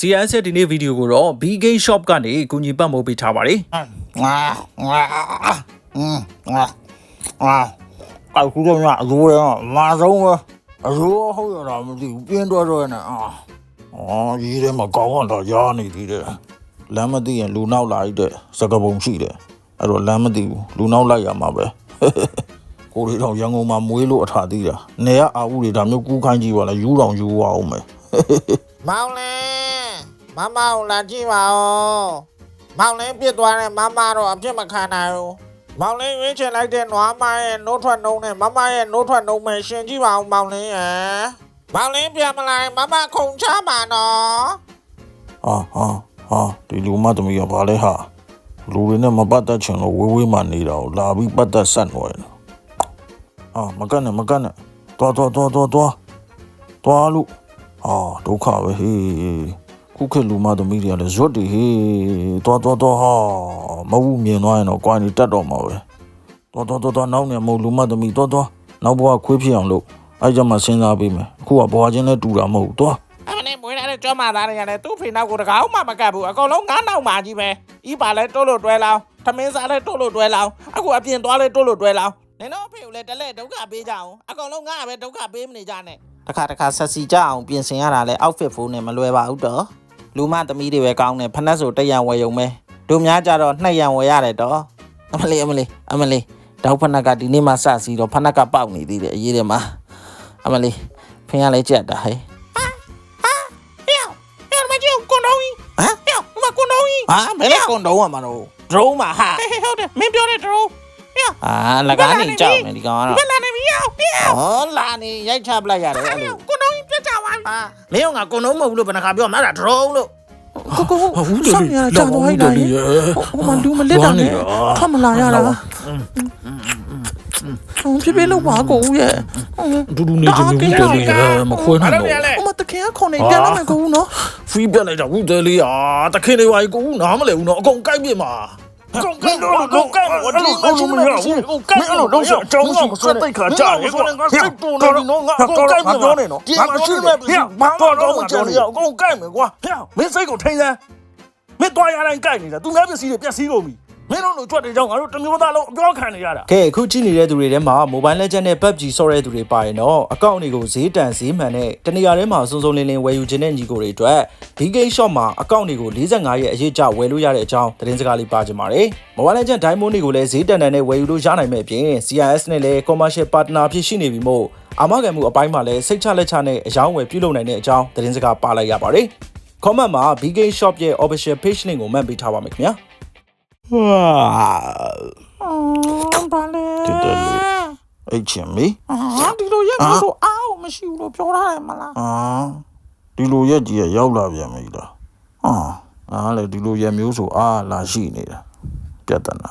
CNS ရဲ့ဒီနေ့ဗီဒီယိုကိုတော့ B Game Shop ကနေကူညီပတ်မိုးပေးထားပါတယ်ငါငါอืมငါအာကောက်ခုတော့ညအလိုရမာဆုံးပဲအလိုဟုတ်ရတာမသိဘူးပြင်းတော့တော့နဲ့အာအော်ရေးတယ်မကောင်းတော့ရာနေသေးတယ်လမ်းမသိရင်လူနောက်လာရတဲ့စကပုံရှိတယ်အဲ့တော့လမ်းမသိဘူးလူနောက်လိုက်ရမှာပဲကိုရီတော့ရန်ကုန်မှာမွေးလို့အထာသေးတာနေရအာဦးတွေဒါမျိုးကူးခိုင်းကြည့်ပါလားယူတော်ယူအောင်မယ် မောင်လင်းမမကိုလာကြည့်ပါဦးမောင်လင်းပြစ်သွားတဲ့မမတော့အပြစ်မခံနိုင်ဘူးမောင်လင်းရွေးချယ်လိုက်တဲ့နွားမရဲ့နိုးထွက်နှုံးနဲ့မမရဲ့နိုးထွက်နှုံးမဲ့ရှင်ကြည့်ပါဦးမောင်လင်းရယ်မောင်လင်းပြန်မလာရင်မမခုန်ချမှာနော်ဟာဟာဟာဒီလူမသမီးကဘာလဲဟာလူတွေနဲ့မပတ်သက်ချင်လို့ဝေးဝေးမှနေတာကိုလာပြီးပတ်သက်ဆက်နေတယ်အာမကနဲ့မကနဲ့တွားတွားတွားတွားတွားတွားလို့ အာဒုက္ခပဲဟေးခုခေတ်လူမသမီးတွေကလည်းဇွတ်တွေဟေးတွားတွားတွားဟာမဟုတ်မြင်သွားရင်တော့ကွာနေတတ်တော့မှာပဲတွားတွားတွားတွားနောက်နေမဟုတ်လူမသမီးတွားတွားနောက်ဘဝခွေးဖြစ်အောင်လို့အဲ့ကြမှာစဉ်းစားပေးမယ်အခုကဘဝချင်းနဲ့တူတာမဟုတ်ဘူးတွားအဲ့မနေ့မွေးလာတဲ့ကျောမသားတွေကလည်းသူ့ဖေနောက်ကိုတကောင်းမှမကတ်ဘူးအကုန်လုံးငါးနောက်မှကြီးပဲဤပါလဲတိုးလို့တွဲလောင်းသမင်းစားလဲတိုးလို့တွဲလောင်းအခုအပြင်သွားလဲတိုးလို့တွဲလောင်းနင်တို့အဖေကိုလည်းတလဲဒုက္ခပေးကြအောင်အကုန်လုံးငါပဲဒုက္ခပေးမနေကြနဲ့ တခါတခါဆက်စီကြအောင်ပြင်ဆင်ရတာလဲ outfit ဖိုးနဲ့မလွယ်ပါဘူးတော့လူမသမီးတွေပဲကောင်းတယ်ဖက်နှက်ဆိုတက်ရန်ဝယ်ရုံပဲတို့များကြတော့နှစ်ရန်ဝယ်ရတယ်တော့အမလေးအမလေးအမလေးတောက်ဖက်နှက်ကဒီနေ့မှစစီတော့ဖက်နှက်ကပေါက်နေသေးတယ်အရေးတယ်မှာအမလေးဖင်ရလဲကြက်တာဟဲ့ဟဲ့ဟဲ့မကြီးကွန်ဒုံးကြီးဟမ်ဟဲ့မကွန်ဒုံးကြီးဟာဘယ်လဲကွန်ဒုံးอ่ะမတော့ဒရုန်းမှာဟာဟဲ့ဟုတ်တယ်မင်းပြောတဲ့ဒရုန်းဟဲ့အာလကားနေကြောက်နေဒီကောင်ကတော့ ဘယ်လာနေပြီဟဲ့ဟောလာနေရိုက်ချပလိုက်ရတယ်အဲ့လိုကွန်ဒုံးကြီးပြတ်ကြပါပြီဟာမင်းကကွန်ဒုံးမဟုတ်ဘူးလို့ဘယ်နှခါပြောမှအဲ့ဒါဒရုန်းလို့ကိုကိုဆောင်းရတာကြာသွားလိုက်တာဟိုမှာလူမလစ်တာနဲ့ထမလာရတာဟိုဖြစ်ဖြစ်လို့ပါကိုဦးရဲ့ဒူဒူနေချင်ဘူးတယ်လေမခွဲနိုင်တော့ဟိုမှာတခင်ကခေါနေပြန်လာမယ်ကိုဦးနော်ဖီးပြက်လိုက်တာဟုတ်တယ်လေအာတခင်တွေပါကိုနားမလဲဘူးနော်အကုန်ကြိုက်ပြမှာအ ကုန်ကြိုက်တော့ကုန်ကြိုက်ဝဒီမချင်းမချင်းအကုန်ကြိုက်လို့လုံးရှောင်းအကြောင်းဆောင်ဆွတ်တိတ်ခါကြတယ်ကွာဟဲ့တော်နေနော်ငါအကုန်ကြိုက်ပြောနေနော်ငါမရှိမဲ့ဟဲ့ဘာတော့တော့ကြတယ်အကုန်ကြိုက်မယ်ကွာဟဲ့မင်းစိတ်ကိုထိန်းစမ်းမင်းတွားရတိုင်းကြိုက်နေတာသူများပစ္စည်းတွေပျက်စီးကုန်ပြီ မင်းတို့တို့ကြွက်တွေကြောင့်ငါတို့တမျိုးသားလုံးအပြောခံနေရတာကဲအခုကြည့်နေတဲ့သူတွေထဲမှာ Mobile Legends နဲ့ PUBG ဆော့တဲ့သူတွေပါရင်တော့အကောင့်တွေကိုဈေးတန်ဈေးမှန်နဲ့တနေရာထဲမှာစုံစုံလင်းလင်းဝယ်ယူခြင်းတဲ့ညီကိုတွေအတွက် B Game Shop မှာအကောင့်တွေကို45ရဲ့အရေးကြဝယ်လို့ရတဲ့အကြောင်းသတင်းစကားလေးပါချင်ပါတယ်။ Mobile Legends Diamond တွေကိုလည်းဈေးတန်တန်နဲ့ဝယ်ယူလို့ရနိုင်မဲ့အပြင် CIS နဲ့လည်း Commercial Partner ဖြစ်ရှိနေပြီမို့အာမခံမှုအပိုင်းမှာလည်းစိတ်ချလက်ချနဲ့အယောင်းဝယ်ပြုလုပ်နိုင်တဲ့အကြောင်းသတင်းစကားပါလိုက်ရပါတယ်။ comment မှာ B Game Shop ရဲ့ official page link ကိုမှတ်ပေးထားပါမယ်ခင်ဗျာ။ အော်ဘာလဲတင်တယ်လေအဲ့ချင်မီဟာဒီလိုရက်လို့ဆိုအားကိုမရှိဘူးလို့ပြောရတယ်မလားအာဒီလိုရက်ကြီးကရောက်လာပြန်ပြီလားဟာအားလေဒီလိုရက်မျိုးဆိုအားလာရှိနေတာပြတ်တနာ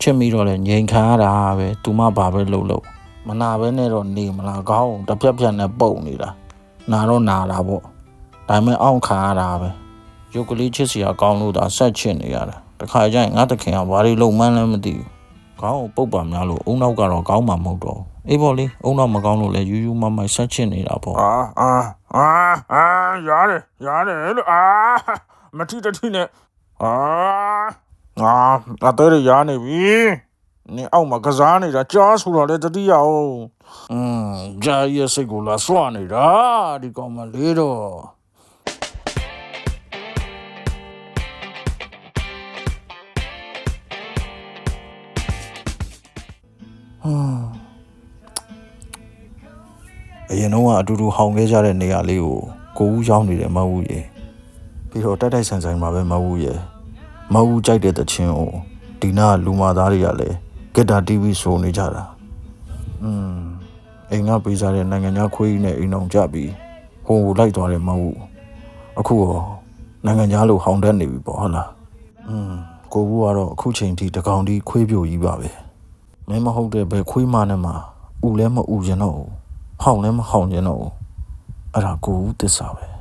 ချစ်မိတော့လေငြိမ်ခံရတာပဲသူမဘာပဲလှုပ်လှုပ်မနာပဲနဲ့တော့နေမလားကောင်းတစ်ပြက်ပြက်နဲ့ပုတ်နေတာနာတော့နာတာပေါ့ဒါပေမဲ့အောင့်ခံရတာပဲရုပ်ကလေးချစ်စရာကောင်းလို့ဒါဆက်ချစ်နေရတာ တခါကျရင်ငါတခင်ကဘာတွေလုံမှန်းလည်းမသိဘူးကောင်းပုတ်ပါများလို့အုံနောက်ကတော့ကောင်းမှာမဟုတ်တော့ဘူးအေးပေါ့လေအုံနောက်မကောင်းလို့လဲယူယူမမိုက်ဆက်ချစ်နေတာပေါ့အာအာအာအာရတယ်ရတယ်လို့အာမထီတထီနဲ့အာငါအသေးရရနေပြီနင်အောက်မှာကစားနေတာကြားဆိုတော့လေတတိယအောင်อืมဂျာရဲ့စိတ်ကိုလာစွနေတာဒီကောင်မလေးတော့ အရင်တော့အတူတူဟောင်ခဲ့ကြတဲ့နေရာလေးကိုကိုဦးရောက်နေတယ်မဟုတ်ရေပြီးတော့တိုက်တိုက်ဆန်ဆန်မှာပဲမဟုတ်ရေမဟုတ်ကြိုက်တဲ့တချင်းကိုဒီနာလူမာသားတွေကလည်းဂက်တာ TV ဆိုနေကြတာ อืมအိမ်ကပေးစားတဲ့နိုင်ငံခြားခွေးကြီးနဲ့အိမ်အောင်ကြပြီးဟိုကိုလိုက်သွားတယ်မဟုတ်ဘူးအခုရောနိုင်ငံခြားလို့ဟောင်းတက်နေပြီပေါ့ဟုတ်လားอืมကိုဘူးကတော့အခုချိန်ထိတကောင်ဒီခွေးပြိုကြီးပါပဲ မင်းမဟုတ်တဲ့ဘယ်ခွေးမနဲ့မှဥလဲမဥကျင်တော့ဘူးဟောင်းလဲမဟောင်းကျင်တော့ဘူးအဲ့ဒါကိုဘူးတစ္ဆာပဲ